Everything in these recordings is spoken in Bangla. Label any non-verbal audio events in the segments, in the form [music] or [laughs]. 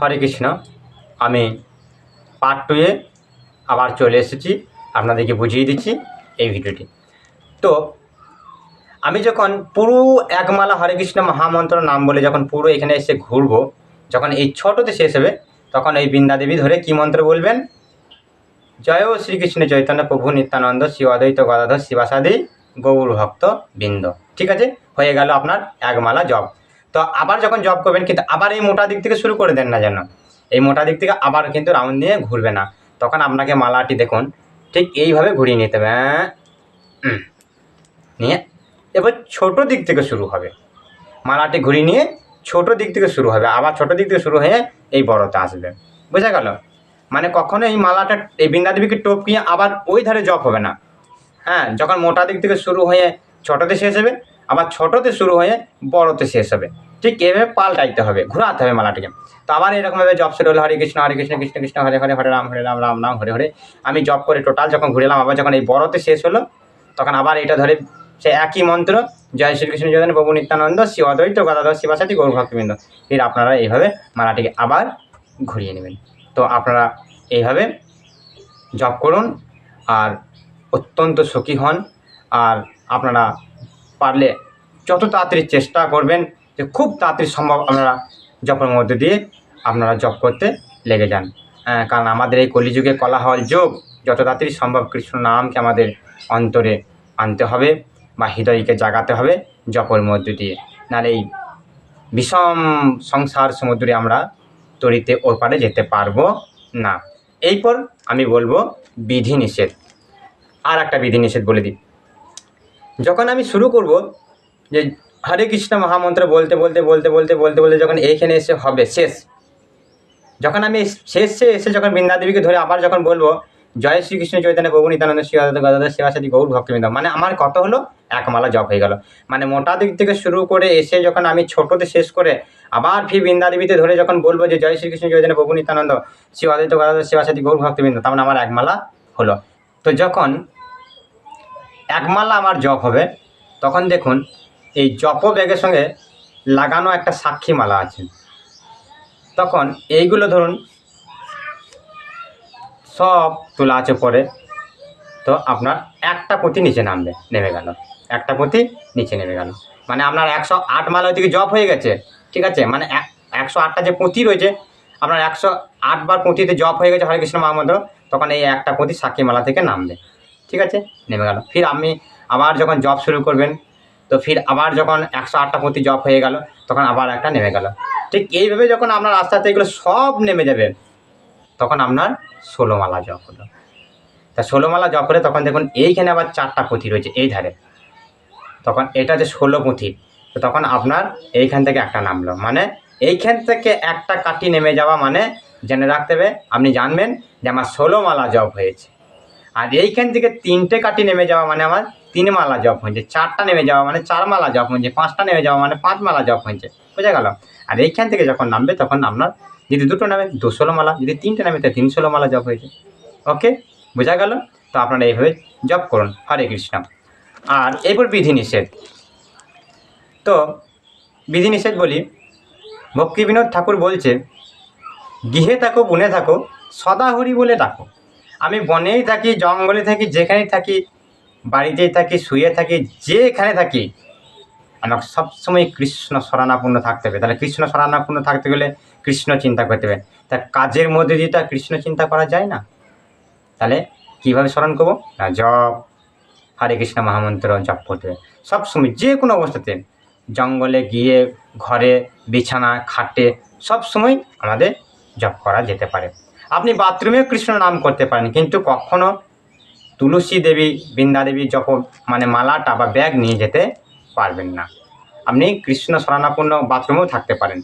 হরে কৃষ্ণ। আমি পার্ট টুয়ে আবার চলে এসেছি। আপনাদেরকে বুঝিয়ে দিচ্ছি এই ভিডিওটি। তো, আমি যখন পুরো একমালা হরে কৃষ্ণ মহামন্ত্র নাম বলে যখন পুরো এখানে এসে ঘুরবো, যখন এই ছোটোতে শেষ হবে তখন এই বৃন্দা দেবী ধরে কি মন্ত্র বলবেন? জয় শ্রীকৃষ্ণ চৈতন্য প্রভু নিত্যানন্দ শিব অদ্বৈত গদাধর শিবাসাদি গৌর ভক্ত বৃন্দ। ঠিক আছে? হয়ে গেল আপনার একমালা জব তো আবার যখন জব করবেন কিন্তু আবার এই মোটা দিক থেকে শুরু করে দেন না যেন। এই মোটা দিক থেকে আবার কিন্তু রাউন্ড নিয়ে ঘুরবে না। তখন আপনাকে মালাটি দেখুন, ঠিক এইভাবে ঘুরিয়ে নিতে হবে। হ্যাঁ নিয়ে এবার ছোট দিক থেকে শুরু হবে। মালাটি ঘুরিয়ে নিয়ে ছোট দিক থেকে শুরু হবে। আবার ছোট দিক থেকে শুরু হয়ে এই বড়তে আসবে। বোঝা গেল? মানে কখনো এই মালাটা, এই বৃন্দাদেবীকে টপকিয়ে আবার ওই ধারে জপ হবে না। হ্যাঁ যখন মোটা দিক থেকে শুরু হয়ে ছোটোতে শেষ হবে, আবার ছোটোতে শুরু হয়ে বড়তে শেষ হবে। ঠিক এভাবে পাল্টাইতে হবে, ঘোরাতে হবে মালাটিকে। তো আবার এরকমভাবে জব শুরু হলো, হরে কৃষ্ণ হরে কৃষ্ণ কৃষ্ণ কৃষ্ণ, হরে হরে হরে রাম হরে রাম রাম রাম, হরে হরে। আমি জব করে টোটাল যখন ঘুরেলাম, আবার যখন এই বড়তে শেষ হলো, তখন আবার এটা ধরে সে একই মন্ত্র, জয় শ্রীকৃষ্ণ জয় প্রভু নিত্যানন্দ, শিব অদ্বৈত, গদাধর শিবাসাথী গৌর ভক্তবৃন্দ। এর আপনারা এইভাবে মালাটিকে আবার ঘুরিয়ে নেবেন। তো আপনারা এইভাবে জব করুন আর অত্যন্ত সুখী হন। আর আপনারা পারলে যত তাড়াতাড়ি চেষ্টা করবেন যে খুব তাড়াতাড়ি সম্ভব আপনারা জপের মধ্যে দিয়ে আপনারা জপ করতে লেগে যান। কারণ আমাদের এই কলিযুগে কলাহল যোগ, যত তাড়াতাড়ি সম্ভব কৃষ্ণ নামকে আমাদের অন্তরে আনতে হবে বা হৃদয়কে জাগাতে হবে জপের মধ্য দিয়ে। নাহলে এই বিষম সংসার সমুদ্রে আমরা তরিতে ওর পারে যেতে পারব না। এরপর আমি বলব বিধি নিষেধ আর একটা বিধি নিষেধ বলে দিই। যখন আমি শুরু করব যে হরে কৃষ্ণ মহামন্ত্র বলতে বলতে বলতে বলতে বলতে বলতে যখন এইখানে এসে হবে, শেষ। যখন আমি শেষে এসে যখন বৃন্দাদেবীকে ধরে আবার যখন বলব, জয় শ্রীকৃষ্ণ চৈতন্য প্রভু নিত্যানন্দ শিবাদা গদাধর শিবাসাদী গৌর ভক্তবৃন্দ মানে আমার কত হলো? একমালা জপ হয়ে গেল। মানে মোটা দিক থেকে শুরু করে এসে যখন আমি ছোটোতে শেষ করে আবার ফি বৃন্দাদেবীতে ধরে যখন বলব যে জয় শ্রীকৃষ্ণ চৈতন্য প্রভু নিত্যানন্দ শিবাদিত্য গদাধর শিবাসাদী গৌর ভক্তবৃন্দ, তার মানে আমার একমালা হলো। তো যখন একমালা আমার জপ হবে, তখন দেখুন এই জপ ব্যাগের সঙ্গে লাগানো একটা সাক্ষী মালা আছে। তখন এইগুলো ধরুন, সব তোলা আছে পরে তো আপনার একটা পুঁতি নিচে নামবে, নেমে গেল। একটা পুঁতি নিচে নেমে গেল। মানে আপনার একশো আট মালা ওইদিকে জপ হয়ে গেছে, ঠিক আছে? মানে এক- একশো আটটা যে পুঁতি রয়েছে, আপনার একশো আটবার পুঁতিতে জপ হয়ে গেছে হরে কৃষ্ণ মহামন্ত্র, তখন এই একটা পুঁতি সাক্ষী মালা থেকে নামবে, ঠিক আছে? নেমে গেল। ফির আপনি আবার যখন জব শুরু করবেন তো ফির আবার যখন একশো আটটা প্রতি জব হয়ে গেল, তখন আবার একটা নেমে গেল। ঠিক এইভাবে যখন আপনার আস্তে আস্তে এগুলো সব নেমে যাবে, তখন আপনার ষোলোমালা জপ হলো। তা ষোলোমালা জপ হলে তখন দেখুন এইখানে আবার চারটা পুঁথি রয়েছে এই ধারে। তখন এটা যে ষোলো পুঁথি তো তখন আপনার এইখান থেকে একটা নামলো। মানে এইখান থেকে একটা কাটি নেমে যাওয়া মানে জেনে রাখতে হবে, আপনি জানবেন যে আমার ষোলো মালা জপ হয়েছে। আর এইখান থেকে তিনটে কাটি নেমে যাওয়া মানে আমার তিন মালা জপ হয়েছে, চারটা নেমে যাওয়া মানে চার মালা জপ হয়েছে, পাঁচটা নেমে যাওয়া মানে পাঁচ মালা জপ হয়েছে, বোঝা গেল? আর এইখান থেকে যখন নামবে, তখন আপনার যদি দুটো নামে দু ষোলো মালা, যদি তিনটে নামে তো তিন ষোলো মালা জপ হয়েছে ওকে বোঝা গেল? তো আপনারা এইভাবে জপ করুন, হরে কৃষ্ণ। আর এরপর বিধি নিষেধ তো বিধি নিষেধ বলি, ভক্তি বিনোদ ঠাকুর বলছে, গৃহে থাকো, বনে থাকো, সদা বলে ডাকো। আমি বনেই থাকি, জঙ্গলে থাকি, যেখানেই থাকি বাড়িতেই থাকি, শুয়ে থাকি, যেখানে থাকি, আমাকে সবসময় কৃষ্ণ স্মরণাপূর্ণ থাকতে হবে। তাহলে কৃষ্ণ স্মরণাপূর্ণ থাকতে গেলে কৃষ্ণ চিন্তা করতে হবে। তা কাজের মধ্যে দিয়ে তো কৃষ্ণ চিন্তা করা যায় না। তাহলে কীভাবে স্মরণ করব? না, জপ, হরে কৃষ্ণ মহামন্ত্র, জপ করতে হবে। সবসময় যে কোনো অবস্থাতে, জঙ্গলে গিয়ে, ঘরে, বিছানা, খাটে, সবসময় আমাদের জপ করা যেতে পারে। আপনি বাথরুমেও কৃষ্ণ নাম করতে পারেন, কিন্তু কখনো তুলসী দেবী, বৃন্দা দেবী জপ মানে মালাটা বা ব্যাগ নিয়ে যেতে পারবেন না। আপনি কৃষ্ণ স্মরণাপূর্ণ বাথরুমেও থাকতে পারেন।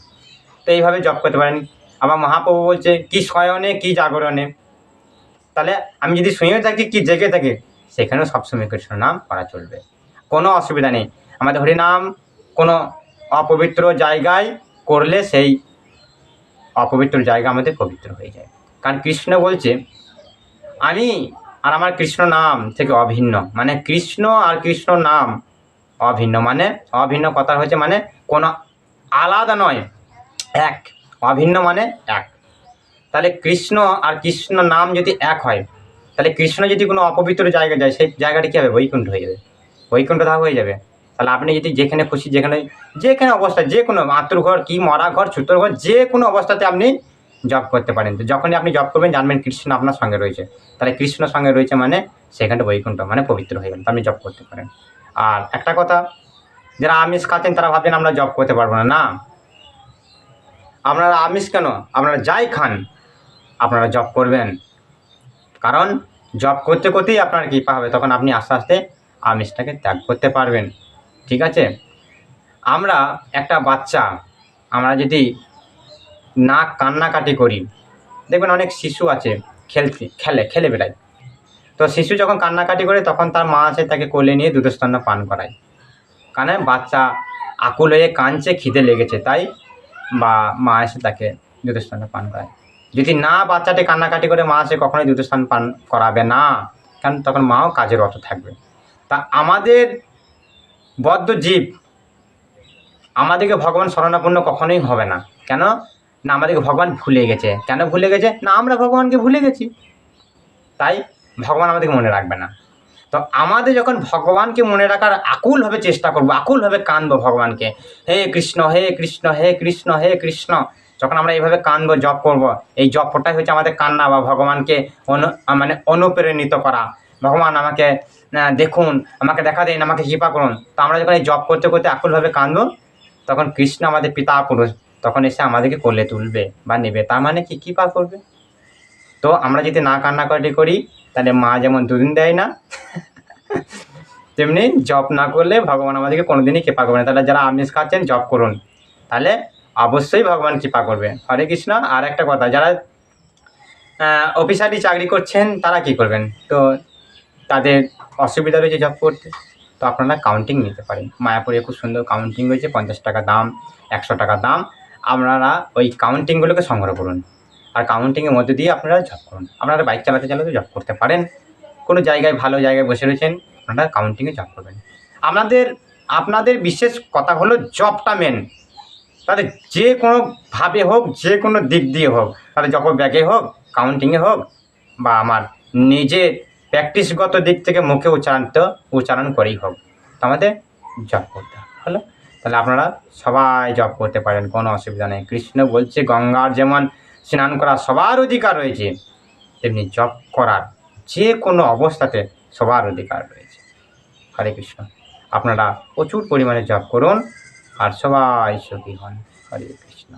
তো এইভাবে জপ করতে পারেন। আবার মহাপ্রভু বলছে, কি শয়নে, কি জাগরণে? তাহলে আমি যদি শুয়েও থাকি, কি জেগে থাকি, সেখানেও সবসময় কৃষ্ণ নাম করা চলবে। কোনো অসুবিধা নেই। আমাদের হরিনাম কোনো অপবিত্র জায়গায় করলে সেই অপবিত্র জায়গা আমাদের পবিত্র হয়ে যায়। কারণ কৃষ্ণ বলছে, আমি আর আমার কৃষ্ণ নাম থেকে অভিন্ন। মানে কৃষ্ণ আর কৃষ্ণ নাম অভিন্ন। মানে অভিন্ন কথা হচ্ছে মানে কোনো আলাদা নয়, এক। অভিন্ন মানে এক। তাহলে কৃষ্ণ আর কৃষ্ণ নাম যদি এক হয়, তাহলে কৃষ্ণ যদি কোনো অপবিত্র জায়গায় যায়, সেই জায়গাটি কী হবে? বৈকুণ্ঠ হয়ে যাবে। বৈকুণ্ঠ ধাম হয়ে যাবে। তাহলে আপনি যদি যেখানে খুশি, যেখানে যেখানে অবস্থায় যে কোনো আতুর ঘর কি মরা ঘর, ছুতোর ঘর, যে কোনো অবস্থাতে আপনি জব করতে পারেন। তো যখনই আপনি জব করবেন, জানবেন কৃষ্ণ আপনার সঙ্গে রয়েছে। তাহলে কৃষ্ণ সঙ্গে রয়েছে মানে সেখানটা বৈকুণ্ঠ মানে পবিত্র হয়ে গেল। তো আপনি জব করতে পারেন। আর একটা কথা, যারা আমিষ খাচ্ছেন, তারা ভাবছেন আমরা জব করতে পারব না। না। আপনারা আমিষ কেন? আপনারা যাই খান, আপনারা জব করবেন। কারণ জব করতে করতেই আপনার কৃপা হবে। তখন আপনি আস্তে আস্তে আমিষটাকে ত্যাগ করতে পারবেন। ঠিক আছে? আমরা একটা বাচ্চা, আমরা যদি না কান্নাকাটি করি। দেখবেন অনেক শিশু আছে, খেলতে, খেলে খেলে বেড়ায়। তো শিশু যখন কান্নাকাটি করে, তখন তার মা আছে, তাকে কোলে নিয়ে দুধস্তন্য পান করায়। কারণ বাচ্চা আকুল হয়ে কাঁদছে, খিদে লেগেছে, তাই বা মা এসে তাকে দুধস্তন্য পান করায়। যদি না বাচ্চাটি কান্নাকাটি করে, মা এসে কখনোই দুধস্থান পান করাবে না, কারণ তখন মাও কাজের অত থাকবে। তা আমাদের বদ্ধ জীব আমাদেরকে ভগবান শরণাপন্ন কখনোই হবে না। কেন? না আমাদেরকে ভগবান ভুলে গেছে। কেন ভুলে গেছে? না, আমরা ভগবানকে ভুলে গেছি। তাই ভগবান আমাদেরকে মনে রাখবে না। তো আমাদের যখন ভগবানকে মনে রাখার আকুলভাবে চেষ্টা করব আকুলভাবে কাঁদবো ভগবানকে, হে কৃষ্ণ হে কৃষ্ণ হে কৃষ্ণ হে কৃষ্ণ যখন আমরা এইভাবে কাঁদবো, জপ করব, এই জপটাই হচ্ছে আমাদের কান্না বা ভগবানকে অনু মানে অনুপ্রেরণিত করা। ভগবান আমাকে দেখুন, আমাকে দেখা দিন, আমাকে কৃপা করুন তো আমরা যখন এই জপ করতে করতে আকুলভাবে কাঁদবো, তখন কৃষ্ণ আমাদের পিতা পুরুষ। তখন এসে আমাদেরকে কোলে তুলবে বা নেবে। তার মানে কি? পা করবে? তো আমরা যদি না কান্নাকাটি করি, তাহলে মা যেমন দুদিন দেয় না, [laughs] তেমনি জব না করলে ভগবান আমাদেরকে কোনোদিনই কৃপা করবে না। তাহলে যারা আমিষ খাচ্ছেন জব করুন। তাহলে অবশ্যই ভগবান কৃপা করবে। হরে কৃষ্ণ। আর একটা কথা, যারা অফিসারি চাকরি করছেন, তারা কি করবেন? তো তাদের অসুবিধা রয়েছে জব করতে, তো আপনারা কাউন্টিং নিতে পারেন। মায়াপুরে খুব সুন্দর কাউন্টিং রয়েছে, পঞ্চাশ টাকা দাম, একশো টাকা দাম। আপনারা ওই কাউন্টিংগুলোকে সংগ্রহ করুন। আর কাউন্টিংয়ের মধ্যে দিয়ে আপনারা জব করুন। আপনারা বাইক চালাতে চালাতে জব করতে পারেন। কোনো জায়গায় ভালো জায়গায় বসে রয়েছেন, আপনারা কাউন্টিংয়ে জব করবেন। আপনাদের আপনাদের বিশেষ কথা হলো জবটা মেন তাদের যে কোনোভাবে হোক, যে কোনো দিক দিয়ে হোক, তাহলে যখন ব্যাগে হোক কাউন্টিংয়ে হোক, বা আমার নিজের প্র্যাকটিসগত দিক থেকে মুখে উচ্চারণ উচ্চারণ করেই হোক। তো আমাদের জব করতে হলো তাহলে আপনারা সবাই জব করতে পারেন, কোনো অসুবিধা নেই। কৃষ্ণ বলছে, গঙ্গার যেমন স্নান করার সবার অধিকার রয়েছে, তেমনি জব করার যে কোনো অবস্থাতে সবার অধিকার রয়েছে। হরে কৃষ্ণ। আপনারা প্রচুর পরিমাণে জব করুন, আর সবাই সুখী হন। হরে কৃষ্ণ।